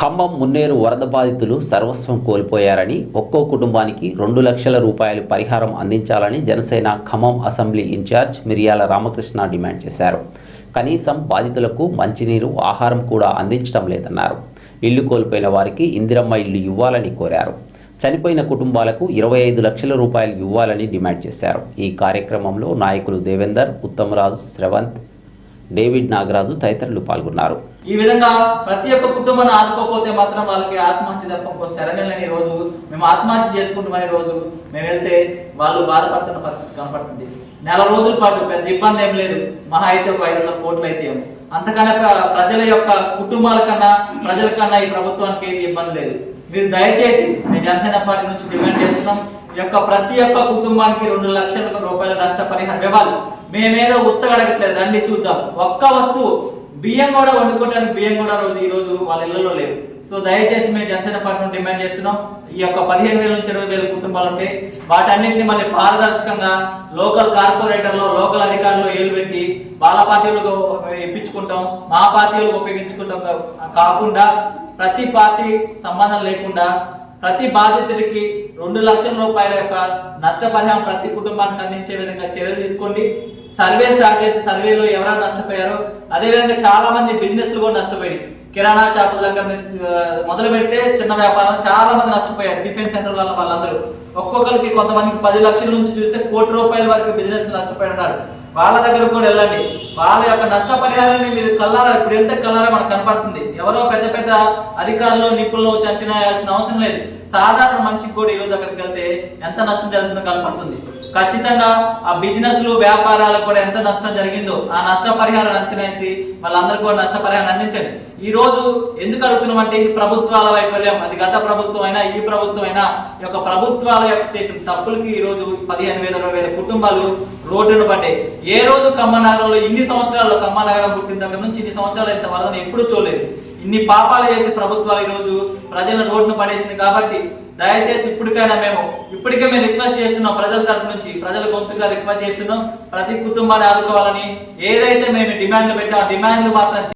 ఖమ్మం మున్నేరు వరద బాధితులు సర్వస్వం కోల్పోయారని ఒక్కో కుటుంబానికి రెండు లక్షల రూపాయలు పరిహారం అందించాలని జనసేన ఖమ్మం అసెంబ్లీ ఇన్ఛార్జ్ మిరియాల రామకృష్ణ డిమాండ్ చేశారు. కనీసం బాధితులకు మంచినీరు ఆహారం కూడా అందించడం లేదన్నారు. ఇల్లు కోల్పోయిన వారికి ఇందిరమ్మ ఇల్లు ఇవ్వాలని కోరారు. చనిపోయిన కుటుంబాలకు ఇరవై ఐదు లక్షల రూపాయలు ఇవ్వాలని డిమాండ్ చేశారు. ఈ కార్యక్రమంలో నాయకులు దేవేందర్ ఉత్తమరాజు శ్రవంత్ డేవిడ్ నాగరాజు తదితరులు పాల్గొన్నారు. ఈ విధంగా ప్రతి ఒక్క కుటుంబాన్ని ఆదుకోకపోతే మాత్రం వాళ్ళకి ఆత్మహత్య తప్ప శరణి లేని రోజు మేము ఆత్మహత్య చేసుకుంటామనే రోజు మేము వెళ్తే వాళ్ళు బాధపడుతున్న పరిస్థితి కనపడుతుంది. నెల రోజుల పాటు పెద్ద ఇబ్బంది ఏం లేదు. మహా అయితే ఒక ఐదు వందల కోట్లు అయితే ఏమో. అంతకన్నా ప్రజల యొక్క కుటుంబాల కన్నా ప్రజల కన్నా ఈ ప్రభుత్వానికి ఏది ఇబ్బంది లేదు. మీరు దయచేసి మేము జనసేన పార్టీ నుంచి డిమాండ్ చేస్తున్నాం. ఈ యొక్క ప్రతి ఒక్క కుటుంబానికి రెండు లక్షల రూపాయల నష్టపరిహారం ఇవ్వాలి. మేమేదో ఉత్తగడగట్లేదు. రండి చూద్దాం. ఒక్క వస్తువు బియ్యం కూడా వండుకోవడానికి బియ్యం కూడా రోజు ఈ రోజు వాళ్ళ ఇళ్ళలో లేవు. సో దయచేసి మేము జనసేన పార్టీ డిమాండ్ చేస్తున్నాం. ఈ యొక్క పదిహేను వేల నుంచి ఇరవై వేల కుటుంబాలు ఉంటే వాటన్నింటినీ మళ్ళీ పారదర్శకంగా లోకల్ కార్పొరేటర్లు లోకల్ అధికారులు ఏలు పెట్టి వాళ్ళ పార్టీలకు ఇప్పించుకుంటాం. మా పార్టీలకు ఉపయోగించుకుంటాం. కా- కాకుండా ప్రతి పార్టీ సంబంధం లేకుండా ప్రతి బాధితుడికి రెండు లక్షల రూపాయల యొక్క నష్టపరిహారం ప్రతి కుటుంబానికి అందించే విధంగా చర్యలు తీసుకోండి. సర్వే స్టార్ట్ చేసి సర్వేలో ఎవరైనా నష్టపోయారో అదేవిధంగా చాలా మంది బిజినెస్లు కూడా నష్టపోయాయి కిరాణా షాపుల దగ్గర మొదలు పెడితే చిన్న వ్యాపారం చాలా మంది నష్టపోయారు. టిఫిన్ సెంటర్ వాళ్ళందరూ. ఒక్కొక్కరికి కొంతమందికి పది లక్షల నుంచి చూస్తే కోటి రూపాయల వరకు బిజినెస్ నష్టపోయినారు వాళ్ళ దగ్గర కూడా వెళ్ళండి. వాళ్ళ యొక్క నష్టపరిహారాన్ని మీరు కల్లారా ఇప్పుడు వెళ్తే కల్లారా మనకు కనపడుతుంది. ఎవరో పెద్ద పెద్ద అధికారులు నిపుణులు వచ్చి అంచనా వేయాల్సిన అవసరం లేదు. సాధారణ మనిషికి కూడా ఈరోజు అక్కడికి వెళ్తే ఎంత నష్టం జరుగుతుందో కనపడుతుంది. ఖచ్చితంగా ఆ బిజినెస్లు వ్యాపారాలకు కూడా ఎంత నష్టం జరిగిందో ఆ నష్టపరిహారం అంచనా వేసి వాళ్ళందరికీ కూడా నష్టపరిహారం అందించండి. ఈ రోజు ఎందుకు అడుగుతున్నాం అంటే ఇది ప్రభుత్వాల వైఫల్యం. అది గత ప్రభుత్వం అయినా ఈ ప్రభుత్వం అయినా ఈ యొక్క ప్రభుత్వాల యొక్క చేసిన తప్పులకి ఈ రోజు పదిహేను వేల ఇరవై వేల కుటుంబాలు రోడ్డును పడ్డాయి ఏ రోజు ఖమ్మనగరంలో ఇన్ని సంవత్సరాల్లో ఖమ్మనగరం పుట్టిన దగ్గర నుంచి ఇన్ని సంవత్సరాలు ఇంత వరదని ఎప్పుడూ చూడలేదు. ఇన్ని పాపాలు చేసి ప్రభుత్వాలు ఈ రోజు ప్రజల రోడ్డును పడేసింది కాబట్టి దయచేసి ఇప్పటికైనా మేము ఇప్పటికే మేము రిక్వెస్ట్ చేస్తున్నాం ప్రజల తరఫు నుంచి ప్రజల గొంతుగా రిక్వెస్ట్ చేస్తున్నాం. ప్రతి కుటుంబాన్ని ఆదుకోవాలని ఏదైతే మేము డిమాండ్లు పెట్టామో డిమాండ్లు మాత్రం